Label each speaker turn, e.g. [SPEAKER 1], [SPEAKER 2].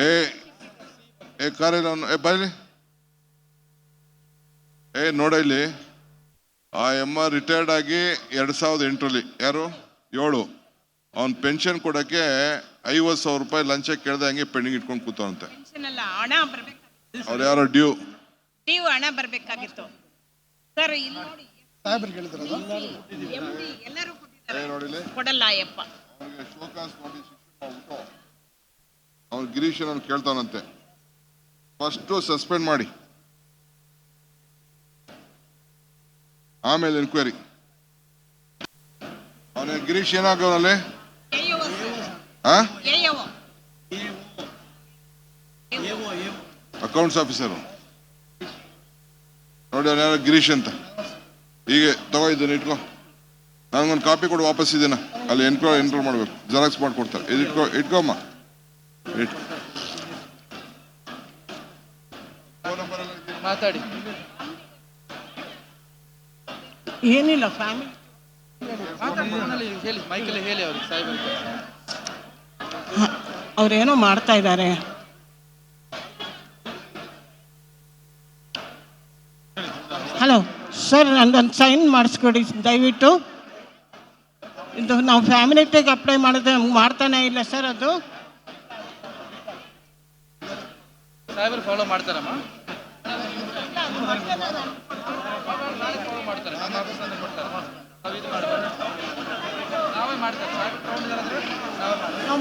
[SPEAKER 1] ಏ ಏ ಕಾರಿಲ್ಲ ಅವ್ನು. ಏ ಬಾಯ್ಲಿ. ಏ ನೋಡ ಇಲ್ಲಿ. ಆ ಎಮ್ಮ ರಿಟೈರ್ಡ್ ಆಗಿ ಎರಡ್ ಸಾವಿರದ ಎಂಟರಲ್ಲಿ. ಯಾರು? ಏಳು. ಅವ್ನ್ ಪೆನ್ಷನ್ ಕೊಡಕ್ಕೆ ಐವತ್ತು ಸಾವಿರ ರೂಪಾಯಿ ಲಂಚ ಕೇಳ್ದೆ ಹಂಗೆ ಪೆಂಡಿಂಗ್ ಇಟ್ಕೊಂಡು ಕೂತವಂತೆ
[SPEAKER 2] ಅವ್ರ ಅಲ್ಲ ಹಣ
[SPEAKER 1] ಅವ್ರು ಯಾರೋ? ಡ್ಯೂ.
[SPEAKER 2] ನೀವು ಹಣ ಬರ್ಬೇಕಾಗಿತ್ತು. ಸರ್ ಇಲ್ಲಿ ನೋಡಿ. MD ಎಲ್ಲರೂ ಕೊಟ್ಟಿದ್ದಾರೆ. ಕೊಡಲ್ಲ
[SPEAKER 1] ಶೋಕಾಸ್ ನೋಡಿ ಅವ್ನು ಗಿರೀಶ್ ಅವ್ನು ಕೇಳ್ತಾನಂತೆ. ಫಸ್ಟು ಸಸ್ಪೆಂಡ್ ಮಾಡಿ. ಆಮೇಲೆ ಎನ್ಕ್ವೈರಿ ಅವನ ಗಿರೀಶ್ ಏನಾಗವನಲ್ಲಿ. ಅಕೌಂಟ್ಸ್ ಆಫೀಸರು ನೋಡಿ ಅವನ ಯಾರೋ? ಗಿರೀಶ್ ಅಂತ. ಹೀಗೆ ತಗೋ ಇದನ್ನ ಇಟ್ಕೋ. ನನಗೊಂದು ಕಾಪಿ ಕೊಡು ವಾಪಸ್ ಇದನ್ನ ಅಲ್ಲಿ ಎನ್ಕ್ರೋ ಎನ್ರೋಲ್ ಮಾಡ್ಬೇಕು. ಜೆರಾಕ್ಸ್ ಮಾಡಿಕೊಡ್ತಾರೆ. ಇದು ಇಟ್ಕೋ ಇಟ್ಕೊಮ್ಮ ಇಟ್ಕೋ
[SPEAKER 3] ಮಾತಾಡಿ.
[SPEAKER 2] ಏನಿಲ್ಲ ಫ್ಯಾಮಿಲಿ
[SPEAKER 3] ಹೇಳಿ ಮೈಕಲ್ಲಿ ಹೇಳಿ ಅವ್ರಿಗೆ ಸಾಹೇಬರಿಗೆ
[SPEAKER 2] ಅವ್ರೇನೋ ಮಾಡ್ತಾ ಇದ್ದಾರೆ. ಹಲೋ ಸರ್ ನಂದೊಂದು ಸೈನ್ ಮಾಡಿಸ್ಕೊಡಿ ದಯವಿಟ್ಟು. ಇದು ನಾವು ಫ್ಯಾಮಿಲಿ ಟೇಕ್ ಅಪ್ಲೈ ಮಾಡಿದ್ರೆ ಮಾಡ್ತಾನೆ ಇಲ್ಲ ಸರ್ ಅದು.
[SPEAKER 3] ಸಾಹೇಬರು ಫಾಲೋ ಮಾಡ್ತಾರಮ್ಮ? ಫಾಲೋ ಮಾಡ್ತಾರೆ ನಮ್ಮ ಆಫೀಸಲ್ಲಿ ಕೊಡ್ತಾರೆ ನಾವು ಇದು ಮಾಡ್ತಾರೆ ನಾವೇ ಮಾಡ್ತಾರೆ ನಾವೇ ಮಾಡ್ತೀವಿ
[SPEAKER 2] ನಾವು